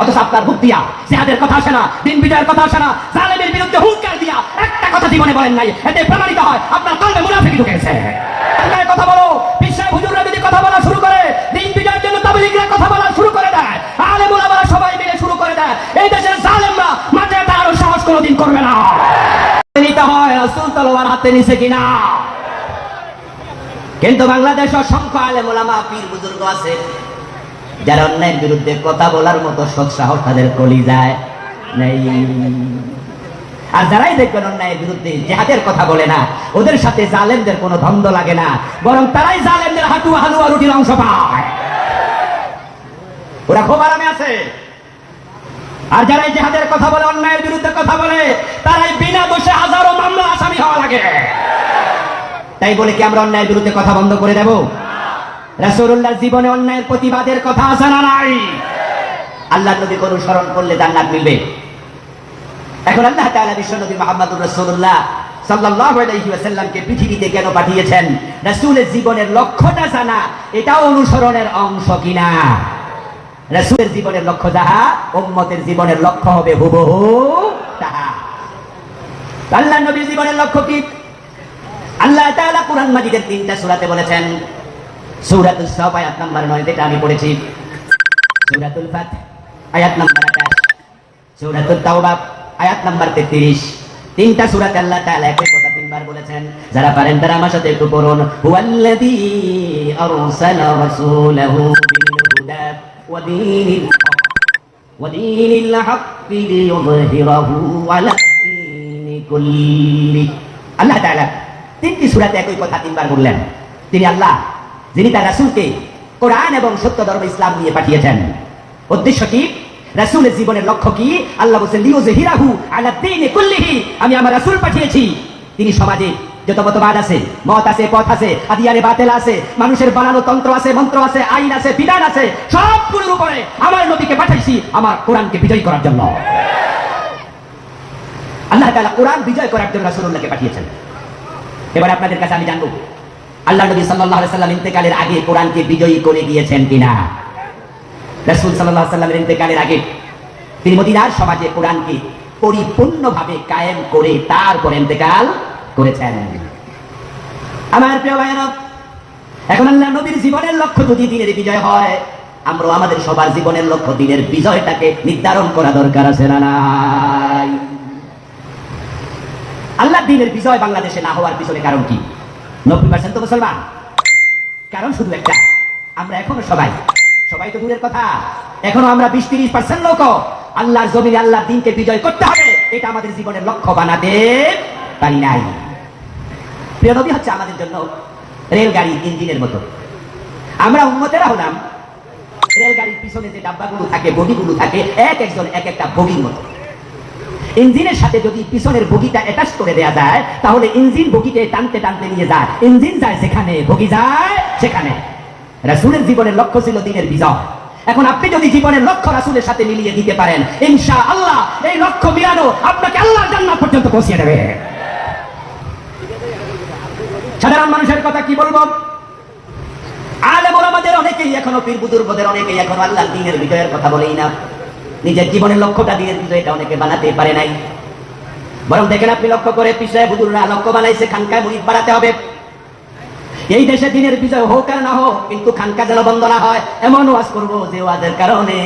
অথচ আপনার মুখ দিয়া কথা আসে না, দিন বিজয়ের কথা আসে না, জালেমের বিরুদ্ধে হুঙ্কার দিয়া একটা কথা জীবনে বলেন নাই, এতে প্রমাণিত হয় আপনার কলমে মুনাফিকি কথা বলো হুজুররা যদি কথা বলা শুরু করে, দিন বিজয়ের জন্য তাবলিগরা কথা বলা শুরু করে দেয় ওলামারা সবাই মিলে শুরু করে দেয়, এই দেশের জালেমরা তার সাহস কোনোদিন করবে না। নিতে হয় তলোয়ার হাতে নিছে কিনা। কিন্তু বাংলাদেশ অসংখ্য আলেম ওলামা পীর বুজুর্গ আছে যারা অন্যায়ের বিরুদ্ধে কথা বলার মতো সৎ সাহস তাদের কলি যায় নেই। আর যারাই দেখবেন অন্যায়ের বিরুদ্ধে জেহাদের কথা বলে না, ওদের সাথে জালেমদের কোনো ধন্দ লাগে না, বরং তারাই জালেমদের হাটুয়া হালুয়া রুটির অংশ পায়। ওরা খুব আরামে আছে। আর যারাই জেহাদের কথা বলে, অন্যায়ের বিরুদ্ধে কথা বলে, তারাই বিনা দোষে হাজারো মামলা আসামি হওয়া লাগে। তাই বলে কি আমরা অন্যায়ের বিরুদ্ধে কথা বন্ধ করে দেব? রাসূলুল্লাহ জীবনে অন্যায়ের প্রতিবাদের কথা আছে না নাই? আল্লাহ নবী করু স্মরণ করলে জান্নাত মিলবে। এখন আল্লাহ তাআলা বিশ্ব নবী মুহাম্মদুর রাসূলুল্লাহ সাল্লাল্লাহু আলাইহি ওয়াসাল্লামকে পৃথিবীতে কেন পাঠিয়েছেন? রাসূলের জীবনের লক্ষ্যটা জানা, এটাও অনুসরণের অংশ কিনা? রাসূলের জীবনের লক্ষ্য যাহা, উম্মতের জীবনের লক্ষ্য হবে হুবহু তাহা। আল্লাহ নবীর জীবনের লক্ষ্য কি? আল্লাহ তাআলা কুরআন মাজিদের তিনটা সূরাতে বলেছেন সৌরাতুল সব, আয়াত নাম্বার নয়, যেটা আমি পড়েছি। সৌরাতুল ফাত, আয়াত নাম্বার আঠাশ। সৌরাতুল তাওবাব আয়াত নাম্বার তেত্রিশ। তিনটা সুরাত আল্লাহ তাআলা একই কথা তিনবার বলেছেন। যারা পারেন তারা আমার সাথে একটু পড়ুন। হুয়াল্লাযী আরসালা রাসূলাহু বিল হুদা ওয়া দীনিল হক, ওয়া দীনিল হক লিইয়ুযহিরাহু আলা দীনি কুল্লি। আল্লাহ তাআলা তিনটি সুরাতে একই কথা তিনবার বললেন। তিনি আল্লাহ যিনি তার রাসূলকে কোরআন এবং সত্য ধর্ম ইসলাম নিয়ে পাঠিয়েছেন। উদ্দেশ্য কি রাসূলের জীবনের লক্ষ্য কি? আল্লাহ বলেন লিউজহিরাহু আলা দ্বীনি কুল্লিহি। আমি আমার রাসূল পাঠিয়েছি। তিনি সমাজে যত মতবাদ আছে, মত আছে, পথ আছে আদিয়ারে বাতেল আছে, মানুষের বানানো তন্ত্র আছে, মন্ত্র আছে, আইন আছে, বিধান আছে, সবগুলোর উপরে আমার নবীকে পাঠাইছি আমার কোরআনকে বিজয় করার জন্য। আল্লাহ তাআলা কোরআন বিজয় করার জন্য রাসূলুল্লাহকে পাঠিয়েছেন। এবার আপনাদের কাছে আমি জানব আল্লাহ নবী আলাইহি সাল্লাম ইন্তেকালের আগে কোরআনকে বিজয়ী করে গিয়েছেন কিনা? রাসূল আলাইহি সাল্লামের ইন্তেকালের আগে তিনি মদিনার সমাজে কোরআনকে পরিপূর্ণভাবে কায়েম করে তারপর ইন্তেকাল করেছেন। আমার প্রিয় ভাইয়েরা, এখন আল্লাহ নবীর জীবনের লক্ষ্য যদি দিনের বিজয় হয় আমরা আমাদের সবার জীবনের লক্ষ্য দিনের বিজয়টাকে নির্ধারণ করা দরকার আছে না আল্লাহ দিনের বিজয় বাংলাদেশে না হওয়ার পিছনে কারণ কি? নব্বই পার্সেন্ট তো মুসলমান। কারণ শুধু একটা, আমরা এখনও সবাই সবাই তো দূরের কথা। এখনও আমরা বিশ তিরিশ পার্সেন্ট লোক। আল্লাহর জমিনে আল্লাহর দিনকে বিজয় করতে হবে, এটা আমাদের জীবনের লক্ষ্য বানাতে পারি নাই। প্রিয় নবী হচ্ছে আমাদের জন্য রেলগাড়ি, ইঞ্জিনের মতো। আমরা উন্মতেরা হলাম, রেলগাড়ির পিছনে যে ডাব্বাগুলো থাকে, বগিগুলো থাকে, এক একজন এক একটা বগির মতো। ইঞ্জিনের সাথে যদি পিছনের বগিটা অ্যাটাচ করে দেয়া যায়, তাহলে ইঞ্জিন বগিকে টানতে টানতে নিয়ে যায়। ইঞ্জিন যায় সেখানে, বগি যায় সেখানে। রাসূলের জীবনের লক্ষ্য ছিল দিনের বিজয়। এখন আপনি যদি জীবনের লক্ষ্য রাসূলের সাথে মিলিয়ে দিতে পারেন ইনশা আল্লাহ এই লক্ষ্য মিলানো আপনাকে আল্লাহর জান্নাত পর্যন্ত পৌঁছিয়ে দেবে। সাধারণ মানুষের কথা কি বলব? আলেম ওলামাদের অনেকেই এখনও পীর বুজুর্গদের অনেকেই এখনও আল্লাহর দিনের বিজয়ের কথা বলেই না। নিজের জীবনের লক্ষ্যটা দিনের বিজয়টা অনেকে বানাতে পারে নাই। বরং দেখেন আপনি লক্ষ্য করে পিছায় বুজুররা লক্ষ্য বানাইছে, খানকায় মুড়ি বাড়াতে হবে। এই দেশে দিনের বিজয় হোক আর না হোক, কিন্তু খানকা যেন বন্ধ না হয়, এমন ওয়াজ করব যে ওয়াজের কারণে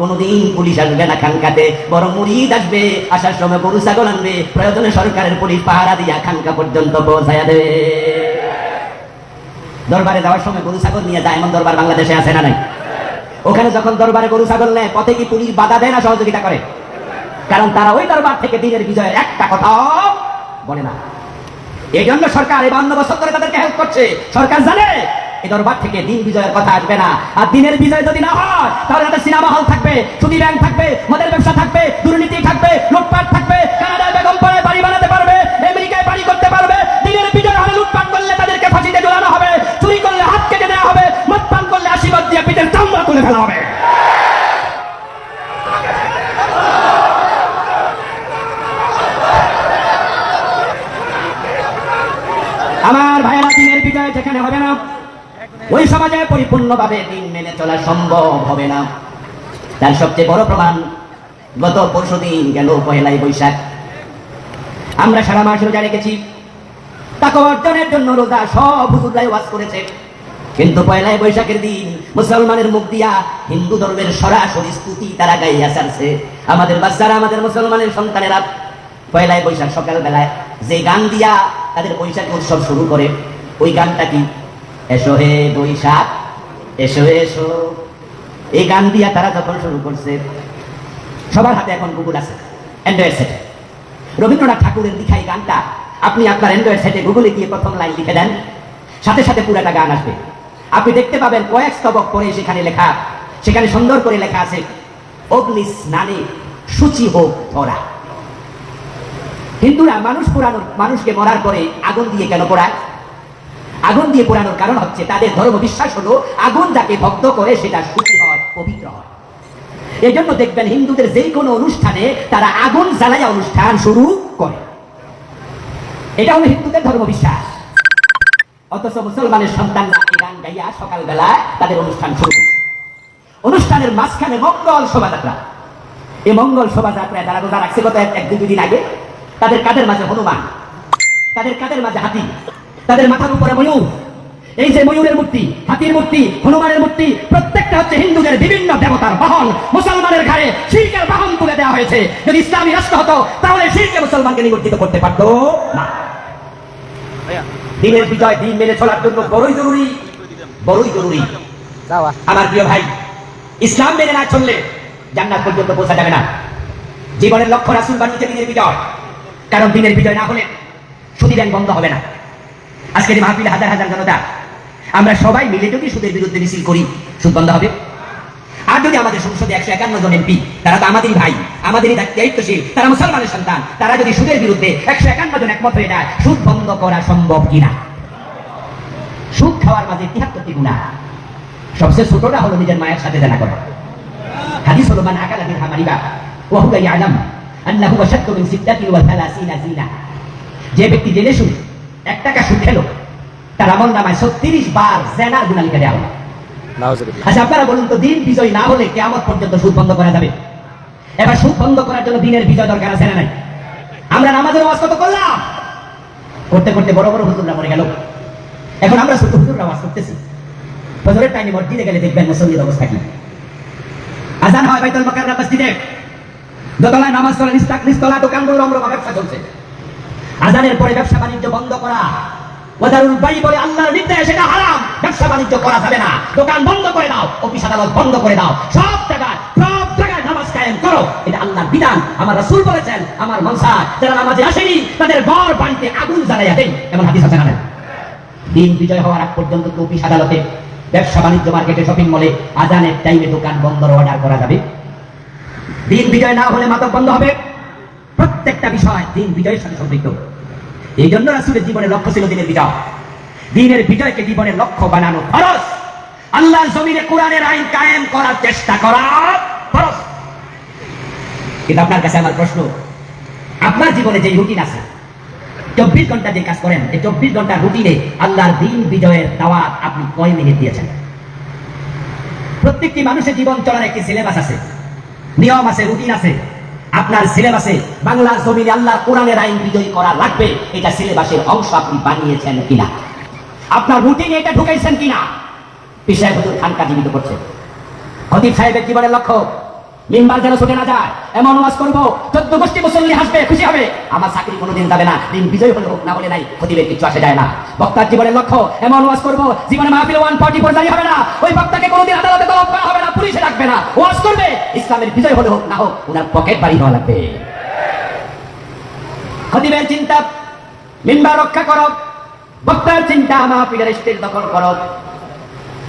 কোনোদিন পুলিশ আসবে না খানকাতে, বরং মুড়িদ আসবে, আসার সময় গরু, ছাগল আনবে, প্রয়োজনে সরকারের পুলিশ পাহারা দিয়া খানকা পর্যন্ত পৌঁছায়া দেবে। দরবারে যাওয়ার সময় গরু, ছাগল নিয়ে যায়, এমন দরবার বাংলাদেশে আছে না নাই? ওখানে যখন দরবারে গরু ছাগল নেয়, পথে কি পুলিশ বাধা দেয় না সহযোগিতা করে? কারণ তারা ওই দরবার থেকে দিনের বিজয়ের একটা কথা বলে না। এই জন্য সরকার এই বান্ন বছর ধরে তাদেরকে হেল্প করছে। সরকার জানে এই দরবার থেকে দিন বিজয়ের কথা আসবে না। আর দিনের বিজয় যদি না হয়, তাহলে তাদের সিনেমা হল থাকবে সুদি ব্যাংক থাকবে, মদের ব্যবসা থাকবে, দুর্নীতি থাকবে, লুটপাট থাকবে। যেখানে হবে না। ওই সমাজে পরিপূর্ণভাবে দিন মেনে চলা সম্ভব হবে না। তার সবচেয়ে বড় প্রমাণ, গত পরশু দিন গেল পহেলাই বৈশাখ। আমরা সারা মাস রোজা রেখেছি। তাকে অর্জনের জন্য রোজা সব হুজুরাই ওয়াজ করেছে। কিন্তু পয়লাই বৈশাখের দিন মুসলমানের মুখ দিয়া হিন্দু ধর্মের সরাসরি স্তুতি তারা গাইয়া সারছে আমাদের বাচ্চারা, আমাদের মুসলমানের সন্তানেরা পয়লাই বৈশাখ সকাল বেলায় যে গান দিয়া তাদের বৈশাখ উৎসব শুরু করে। ওই গানটা কি? এসো হে বৈশাখ, এসো হে এসো। এই গান দিয়া তারা যখন শুরু করছে, সবার হাতে এখন গুগল আছে অ্যান্ড্রয়েড সেট রবীন্দ্রনাথ ঠাকুরের লিখা এই গানটা, আপনি আপনার অ্যান্ড্রয়েড সেটে গুগলে গিয়ে প্রথম লাইন লিখে দেন, সাথে সাথে পুরাটা গান আসবে। আপনি দেখতে পাবেন কয়েক স্তবক পরে সেখানে লেখা, সেখানে সুন্দর করে লেখা আছে অগ্নি স্নানে সূচি হোক ধরা। হিন্দুরা মানুষ পোড়ানোর মানুষকে মরার পরে আগুন দিয়ে কেন পোড়ায়? আগুন দিয়ে পোড়ানোর কারণ হচ্ছে তাদের ধর্ম বিশ্বাস হলো আগুন যাকে ভক্ত করে সেটা সুখী হয়, পবিত্র হয়। এই জন্য দেখবেন হিন্দুদের যে কোনো অনুষ্ঠানে তারা আগুন জ্বালাইয়া অনুষ্ঠান শুরু করে। এটা হলো হিন্দুদের ধর্ম বিশ্বাস। অথচ মুসলমানের সন্তানরা গান গাইয়া সকালবেলা তাদের অনুষ্ঠান শুরু অনুষ্ঠানের মাঝখানে মঙ্গল শোভাযাত্রা। এই মঙ্গল শোভাযাত্রায় তারা রোজা রাখছে গত এক দুই দিন আগে। তাদের কাদের মাঝে হনুমান? তাদের কাদের মাঝে হাতি? তাদের মাথার উপরে ময়ূর। এই যে ময়ূরের মূর্তি হাতির মূর্তি হনুমানের মূর্তি প্রত্যেকটা হচ্ছে হিন্দুদের বিভিন্ন দেবতার বাহন। মুসলমানের ঘাড়ে শিল্পের বাহন তুলে দেওয়া হয়েছে। যদি ইসলামী রাষ্ট্র হতো তাহলে শিল্পে মুসলমানকে নিবর্তিত করতে পারতো না। দিনের বিজয় দিন মেনে চলার জন্য বড়ই জরুরি বড়ই জরুরি। আমার প্রিয় ভাই ইসলাম মেনে না চললে জান্নাত পর্যন্ত পৌঁছা যাবে না। জীবনের লক্ষ্য রাসুল বানিয়েছে দিনের বিজয়। কারণ দিনের বিজয় না হলে সুদী ব্যাংক বন্ধ হবে না। আজকে যে মাহফিলে হাজার হাজার জনতা, আমরা সবাই মিলে যদি সুদের বিরুদ্ধে মিছিল করি, সুদ বন্ধ হবে। আর যদি আমাদের সংসদে একশো একান্ন জন এমপি, তারা তো আমাদেরই ভাই, আমাদেরই দায়িত্বশীল, তারা মুসলমানের সন্তান, তারা যদি সুদের বিরুদ্ধে একশো একান্ন জন একমত হয়ে যায়, সুদ বন্ধ করা সম্ভব কিনা? সুদ খাওয়ার মাঝে তিহাত্তরটি গুণা। সবচেয়ে ছোটটা হলো নিজের মায়ের সাথে জানা করা। হাদিস হলো, মান আকালা বিল হামারিবা ওয়া হুয়া ইয়ালাম আন্নাহু আশাদ্দু মিন ওয়া থালাসিনা জিনা যে ব্যক্তি জেনে শুনে এক টাকা সুদ খেলো। তার আমল নামায় 36 বার জেনার লিখে দেওয়া হলো। আচ্ছা আপনারা বলুন তো দিন বিজয় না হলে কেমন পর্যন্ত সুদ বন্ধ করা যাবে? এবার সুদ বন্ধ করার জন্য দিনের বিজয় দরকার আছে না নাই? আমরা নামাজের ওয়াজ কত করলাম? করতে করতে বড় বড় হুজুররা মরে গেল। এখন আমরা ছোট হুজুররা ওয়াজ করতেছি। ফজরের টাইমে মসজিদে গেলে দেখবেন মুসল্লির অবস্থা কি। আজান হয় বাইতুল মুকাররম মসজিদে। দোতলায় নামাজ চলে নিস্তাক নিস্তলা দোকানগুলো রমরমা ব্যবসা চলছে। আজানের পরে ব্যবসা বাণিজ্য বন্ধ করা। ওয়াদারুল বাই বলে আল্লাহর নির্দেশ, এটা হারাম। ব্যবসা বাণিজ্য করা যাবে না। দোকান বন্ধ করে দাও, অফিস আদালত বন্ধ করে দাও। সব জায়গায় সব জায়গায় নামাজ কায়েম করো। এটা আল্লাহর বিধান। আমার রাসূল বলেছেন, আমার মনসা যারা নামাজে আসেনি, তাদের ঘর বাড়িতে আগুন জ্বালাইয়া দেই এমন হাদিস আছে না দিন বিজয় হওয়ার আগ পর্যন্ত অফিস আদালতে ব্যবসা বাণিজ্য মার্কেটে শপিং মলে আজানের টাইমে দোকান বন্ধ অর্ডার করা যাবে। দিন বিজয় না হলে মাদক বন্ধ হবে। প্রত্যেকটা বিষয় দিন বিজয়ের সাথে সম্পৃক্ত। এই জন্য রাসুলের জীবনের লক্ষ্য ছিল দিনের বিজয়। দিনের বিজয়কে জীবনের লক্ষ্য বানানো খরচ আল্লাহর জমিনে কোরআনের আইন কায়েম করার চেষ্টা করা কিন্তু আপনার কাছে আমার প্রশ্ন, আপনার জীবনে যে রুটিন আছে, চব্বিশ ঘণ্টা যে কাজ করেন, এই চব্বিশ ঘণ্টার রুটিনে আল্লাহর দিন বিজয়ের দাওয়াত আপনি কয় মিনিট দিয়েছেন? প্রত্যেকটি মানুষের জীবন চলার একটি সিলেবাস আছে, নিয়ম আছে রুটিন আছে। আপনার সিলেবাসে বাংলার জমিনে আল্লাহ কোরআনের আইন বিজয়ী করা লাগবে, এটা সিলেবাসের অংশ আপনি বানিয়েছেন কিনা? আপনার রুটিনে এটা ঢুকাইছেন কিনা? পিসায় হুজুর খানকা জীবিত করছে খতিব সাহেবের জীবনের লক্ষ্য? মিম্বার যেন ছুটে না যায়, এমন ওয়াজ করব, চোদ্দ গোষ্ঠী মুসল্লি হাসবে, খুশি হবে। আমার চাকরি কোনোদিন যাবে না, দিন বিজয় হলে না হলে নাই, খতিবের কিছু আসে যায় না। বক্তার জীবনের লক্ষ্য, এমন ওয়াজ করব, জীবনে মাহফিল ওয়ান ফর্টি ফোর জারি হবে না। ওই বক্তাকে কোনোদিন আদালতে তলব করা হবে না, পুলিশে রাখবে না। ওয়াজ করবে, ইসলামের বিজয় হলে হোক, না হোক, ওনার পকেট বাড়ি হওয়া লাগবে। খতিবের চিন্তা, মিম্বার রক্ষা করো। বক্তার চিন্তা, মাহফিলের স্টেজ দখল করো।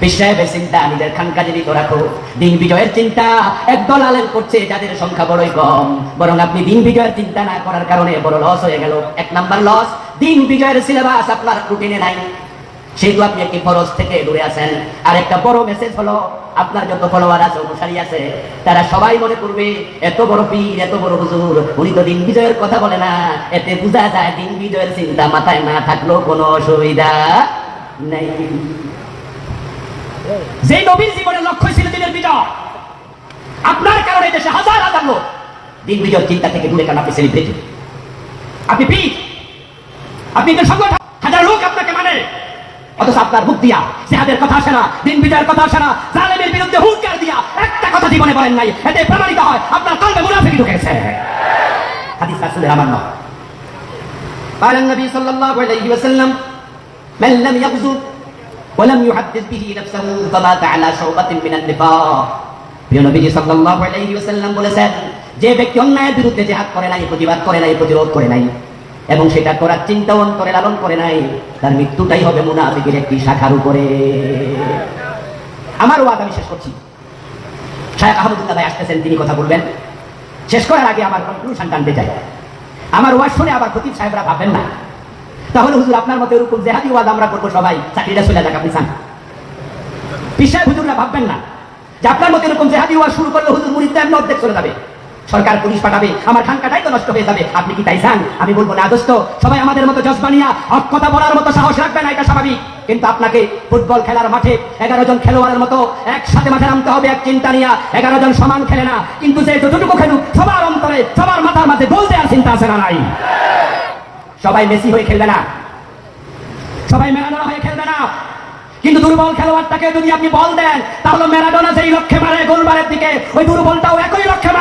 বিশ্বের চিন্তা নিজের খানকাজিরি তো রাখো। দিন বিজয়ের চিন্তা একদল আলেম করছে, যাদের সংখ্যা বড়ই কম। বরং আপনি দিন বিজয়ের চিন্তা না করার কারণে বড় লস হয়ে গেল। এক নাম্বার লস দিন বিজয়ের সিলেবাস আপনার রুটিনে নাই। সেগুলো আপনি একটি ফরজ থেকে দূরে আছেন। আর একটা বড় মেসেজ হলো, আপনার যত ফলোয়ার আছে, অনুসারী আছে, তারা সবাই মনে করবে, এত বড় পীর, এত বড় হুজুর, উনি তো দিন বিজয়ের কথা বলে না। এতে বোঝা যায় দিন বিজয়ের চিন্তা মাথায় না থাকলেও কোনো অসুবিধা নেই। যে নবীর জীবনের লক্ষ্য ছিল দিনের বিজয় আপনি কারণে এই দেশে হাজার হাজার লোক দিন বিজয় চিন্তা থেকে দূরে কারণ আপনি সেলিব্রিটি আপনি পীর আপনি একজন সংগঠন হাজার লোক আপনাকে মানে অথচ আপনার মুখ দিয়া সেহাদের কথা আসে না দিন বিজয়ের কথা আসে না জালেমের বিরুদ্ধে হুঙ্কার দিয়া একটা কথা জীবনে বলেন নাই এতে প্রমাণিত হয় আপনার কলবে মুনাফিকি ঢুকেছে হাদিস রাসূলের আমার নয় قال النبي صلى الله عليه وسلم من لم يغزو ولم يحدث به نفسه فمات على شعبة من النفاق প্রিয় নবীজি সাল্লাল্লাহু আলাইহি ওয়াসাল্লাম বলেছেন যে ব্যক্তি অন্যায়ের বিরুদ্ধে জিহাদ করে নাই প্রতিবাদ করে নাই প্রতিরোধ করে নাই এবং সেটা করার চিন্তা অন্তরে লালন করে নাই তার মৃত্যুটাই হবে মুনাফিকের একটি শাখার উপরে আমার ওয়াদ আমি শেষ করছি শায়েখ আহমদুল্লাহ ভাই আসতেছেন তিনি কথা বলবেন শেষ করার আগে আমার কনক্লুশন টানতে চাই আমার ওয়াজ শুনে আবার খতিব সাহেবরা ভাববেন না তাহলে হুজুর, আপনার মতো এরকম জেহাদি ওয়াজ আমরা করব সবাই? চাকরিটা চলে যাক, আপনি চান। পিসায় হুজুররা ভাববেন না যে আপনার মতো এরকম জেহাদি ওয়াজ শুরু করলে হুজুর মুরিদ এমনি অর্ধেক চলে যাবে। সরকার, পুলিশ পাঠাবে, আমার খানকাটাই তো নষ্ট হয়ে যাবে। আপনি কি তাই চান? আমি বলব, না দোস্ত, সবাই আমাদের মতো জজবানিয়া কথা বলার মতো সাহস রাখবে না, এটা স্বাভাবিক। কিন্তু আপনাকে ফুটবল খেলার মাঠে এগারো জন খেলোয়াড়ের মতো একসাথে মাঠে নামতে হবে, এক চিন্তা নিয়ে। এগারো জন সমান খেলে না, কিন্তু যে যতটুকু খেলুক, সবার অন্তরে, সবার মাথার মাঝে গোল দেওয়ার চিন্তা আছে না নাই। সবাই মেসি হয়ে খেলবে না। সবাই ম্যারাডোনা হয়ে খেলবে না। কিন্তু দুর্বল খেলোয়াড়টাকে যদি আপনি বল দেন, তাহলে ম্যারাডোনা যেই লক্ষ্যে মারে, গোলবারের দিকে, ওই দুর্বলটাও একই লক্ষ্যে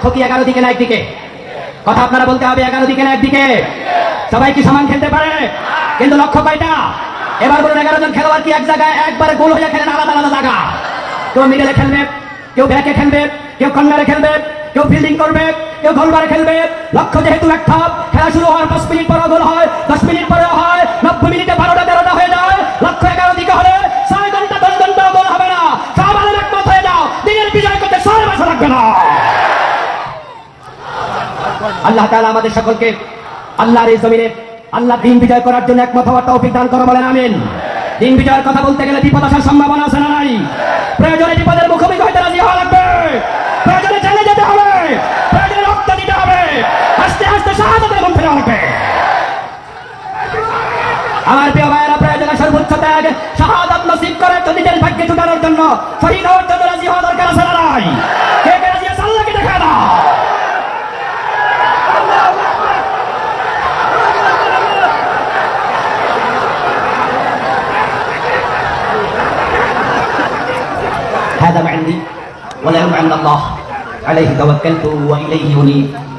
লক্ষ্য কি এগারো দিকে না একদিকে? কথা আপনারা বলতে হবে এগারো দিকে না একদিকে। সবাই কি সমান খেলতে পারে? কিন্তু লক্ষ্য কয়টা? এবার বলুন এগারো জন খেলোয়াড় কি এক জায়গায় একবারে গোল হয়ে খেলেন আলাদা আলাদা জায়গা? কেউ মিডলে খেলবে, কেউ ব্যাকে খেলবে, কেউ কর্নারে খেলবে, কেউ ফিল্ডিং করবে, কেউ গোলবারে খেলবে। লক্ষ্য যেহেতু একটা খেলা শুরু হওয়ার দশ মিনিট পরে গোল হয়, দশ মিনিট পরে হয়, নব্বই মিনিটে বারোটা তেরোটা হয়ে যায়। লক্ষ্য এগারো দিকে হলে ছয় ঘণ্টা, দশ ঘণ্টা গোল হবে না। সব আলের একমত হয়ে যাও, দিনের বিজয় করতে ছয় মাস লাগবে না। আল্লাহ তাআলা আমাদের সকলকে আল্লাহর এই জমিনে, আল্লাহ দিন বিজয় করার জন্য একমত হওয়ার তৌফিক দান করো বলেন, আমিন। দিন বিজয়ের কথা বলতে গেলে বিপদ আসার সম্ভাবনা আছে না নাই? প্রয়োজনে বিপদের মুখোমুখি হইতে রাজি হওয়া লাগবে। প্রয়োজনে জেলে যেতে হবে। প্রয়োজনে রক্ত দিতে হবে। আস্তে আস্তে শাহাদাতের মুখ ফেরা লাগবে। আমার প্রিয় ভাইয়েরা, প্রয়োজনে সর্বোচ্চ ত্যাগ, শাহাদাত নসিব করার জন্য নিজের ভাগ্যে জুটানোর জন্য, শহীদ হওয়ার জন্য ولا عند الله عليه توكلت وإليه أنيب.